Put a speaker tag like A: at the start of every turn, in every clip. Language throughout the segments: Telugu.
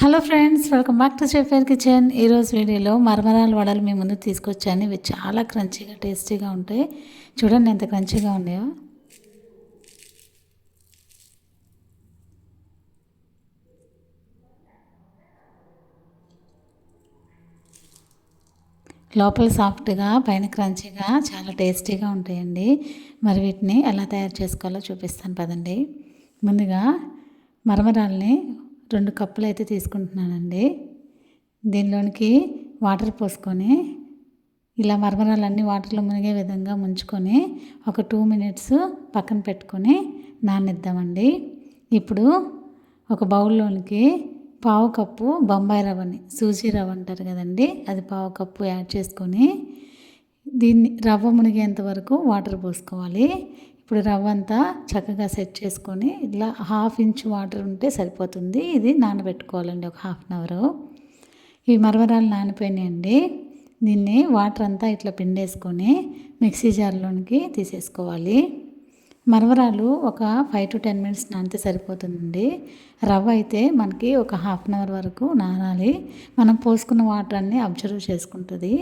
A: Hello friends welcome back to షెఫేర్ kitchen ఈరోజు వీడియోలో మరమరాల వడలు మీ ముందు తీసుకొచ్చాను. ఇవి చాలా క్రంచీగా టేస్టీగా ఉంటాయి. చూడండి ఎంత క్రంచీగా ఉన్నాయో. లోపల సాఫ్ట్గా పైన క్రంచీగా చాలా టేస్టీగా ఉంటాయండి. మరి వీటిని ఎలా తయారు చేసుకోవాలో చూపిస్తాను పదండి. ముందుగా మరమరాల్ని రెండు కప్పులు అయితే తీసుకుంటున్నానండి. దీనిలోనికి వాటర్ పోసుకొని ఇలా మరమరాలన్నీ వాటర్లో మునిగే విధంగా ముంచుకొని ఒక టూ మినిట్స్ పక్కన పెట్టుకొని నానిద్దామండి. ఇప్పుడు ఒక బౌల్లోనికి పావు కప్పు బొంబాయి రవ్వని సూజీ రవ్వ అంటారు కదండి అది పావు కప్పు యాడ్ చేసుకొని దీన్ని రవ్వ మునిగేంత వరకు వాటర్ పోసుకోవాలి. ఇప్పుడు రవ్వ అంతా చక్కగా సెట్ చేసుకొని ఇట్లా హాఫ్ ఇంచ్ వాటర్ ఉంటే సరిపోతుంది. ఇది నానబెట్టుకోవాలండి ఒక హాఫ్ అన్ అవరు. ఈ మరమరాలు నానిపోయినాయండి. దీన్ని వాటర్ అంతా ఇట్లా పిండేసుకొని మిక్సీ జార్లోనికి తీసేసుకోవాలి. మరమరాలు ఒక ఫైవ్ టు టెన్ మినిట్స్ నానితే సరిపోతుందండి. రవ్వ అయితే మనకి ఒక హాఫ్ అన్ అవర్ వరకు నానాలి. మనం పోసుకున్న వాటర్ అన్నీ అబ్జర్వ్ చేసుకుంటుంది.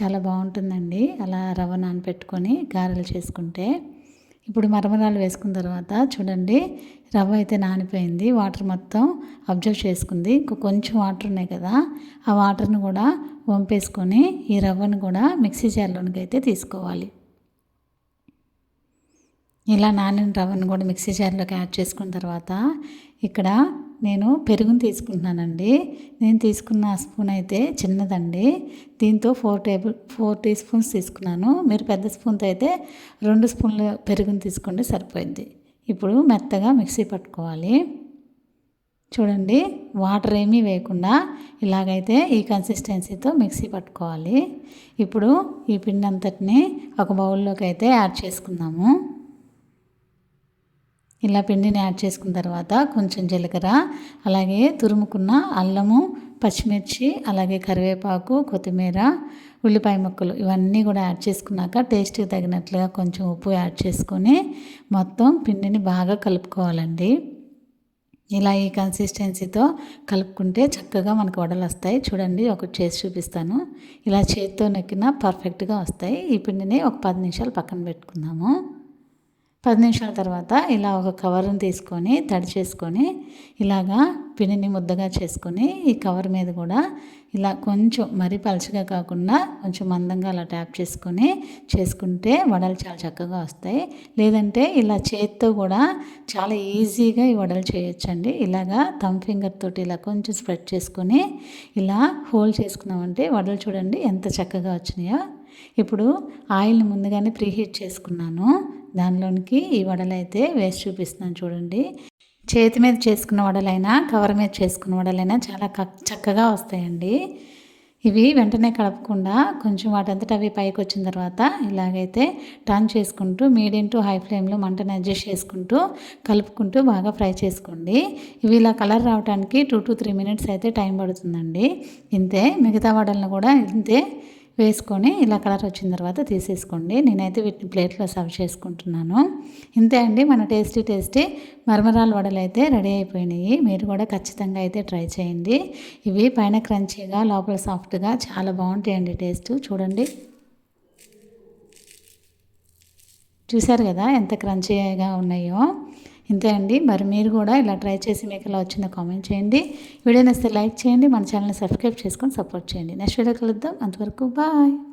A: చాలా బాగుంటుందండి. అలా రవ్వ నానపెట్టుకొని గారెలు చేసుకుంటే. ఇప్పుడు మరమరాలు వేసుకున్న తర్వాత చూడండి రవ్వ అయితే నానిపోయింది. వాటర్ మొత్తం అబ్జర్వ్ చేసుకుంది. కొంచెం వాటర్ ఉన్నాయి కదా ఆ వాటర్ని కూడా వంపేసుకొని ఈ రవ్వను కూడా మిక్సీ జార్లోనికి అయితే తీసుకోవాలి. ఇలా నానిన రవ్వను కూడా మిక్సీ జార్లోకి యాడ్ చేసుకున్న తర్వాత ఇక్కడ నేను పెరుగును తీసుకుంటున్నానండి. నేను తీసుకున్న స్పూన్ అయితే చిన్నదండి. దీంతో four table four teaspoons తీసుకున్నాను. మీరు పెద్ద స్పూన్తో అయితే రెండు స్పూన్లు పెరుగును తీసుకోండి సరిపోయింది. ఇప్పుడు మెత్తగా మిక్సీ పట్టుకోవాలి. చూడండి వాటర్ ఏమీ వేయకుండా ఇలాగైతే ఈ కన్సిస్టెన్సీతో మిక్సీ పట్టుకోవాలి. ఇప్పుడు ఈ పిండి అంతటిని ఒక బౌల్లోకి అయితే యాడ్ చేసుకుందాము. ఇలా పిండిని యాడ్ చేసుకున్న తర్వాత కొంచెం జీలకర్ర అలాగే తురుముకున్న అల్లము పచ్చిమిర్చి అలాగే కరివేపాకు కొత్తిమీర ఉల్లిపాయ ముక్కలు ఇవన్నీ కూడా యాడ్ చేసుకున్నాక టేస్ట్కి తగినట్లుగా కొంచెం ఉప్పు యాడ్ చేసుకొని మొత్తం పిండిని బాగా కలుపుకోవాలండి. ఇలా ఈ కన్సిస్టెన్సీతో కలుపుకుంటే చక్కగా మనకు వడలు వస్తాయి. చూడండి ఒకటి చేసి చూపిస్తాను. ఇలా చేతితో నెక్కిన పర్ఫెక్ట్గా వస్తాయి. ఈ పిండిని ఒక పది నిమిషాలు పక్కన పెట్టుకుందాము. పది నిమిషాల తర్వాత ఇలా ఒక కవర్ని తీసుకొని తడి చేసుకొని ఇలాగా పిండిని ముద్దగా చేసుకొని ఈ కవర్ మీద కూడా ఇలా కొంచెం మరీ పలుచగా కాకుండా కొంచెం మందంగా అలా ట్యాప్ చేసుకొని చేసుకుంటే వడలు చాలా చక్కగా వస్తాయి. లేదంటే ఇలా చేతితో కూడా చాలా ఈజీగా ఈ వడలు చేయొచ్చండి. ఇలాగా థమ్ ఫింగర్ తోటి ఇలా కొంచెం స్ప్రెడ్ చేసుకొని ఇలా హోల్డ్ చేసుకున్నామంటే వడలు చూడండి ఎంత చక్కగా వచ్చినాయో. ఇప్పుడు ఆయిల్ని ముందుగానే ప్రీహీట్ చేసుకున్నాను. దానిలోనికి ఈ వడలు అయితే వేసి చూపిస్తున్నాను చూడండి. చేతి మీద చేసుకున్న వడలైనా కవర్ మీద చేసుకున్న వడలైనా చాలా చక్కగా వస్తాయండి. ఇవి వెంటనే కలపకుండా కొంచెం వాటంతట అవి పైకి వచ్చిన తర్వాత ఇలాగైతే టర్న్ చేసుకుంటూ మీడియం టు హై ఫ్లేమ్లో మంటను అడ్జస్ట్ చేసుకుంటూ కలుపుకుంటూ బాగా ఫ్రై చేసుకోండి. ఇవి ఇలా కలర్ రావడానికి టూ టు త్రీ మినిట్స్ అయితే టైం పడుతుందండి. ఇంతే మిగతా వడలను కూడా ఇంతే వేసుకొని ఇలా కలర్ వచ్చిన తర్వాత తీసేసుకోండి. నేనైతే వీటిని ప్లేట్లో సర్వ్ చేసుకుంటున్నాను. ఇంతే అండి. మన టేస్టీ టేస్టీ మరమరాలు వడలు అయితే రెడీ అయిపోయినాయి. మీరు కూడా ఖచ్చితంగా అయితే ట్రై చేయండి. ఇవి పైన క్రంచీగా లోపల సాఫ్ట్గా చాలా బాగుంటాయండి టేస్ట్. చూడండి. చూశారు కదా ఎంత క్రంచీగా ఉన్నాయో. ఇంతే అండి. మరి మీరు కూడా ఇలా ట్రై చేసి మీకు ఎలా వచ్చిందో కామెంట్ చేయండి. వీడియో నచ్చితే లైక్ చేయండి. మన ఛానల్ని సబ్స్క్రైబ్ చేసుకొని సపోర్ట్ చేయండి. నెక్స్ట్ వీడియో కలుద్దాం. అంతవరకు బాయ్.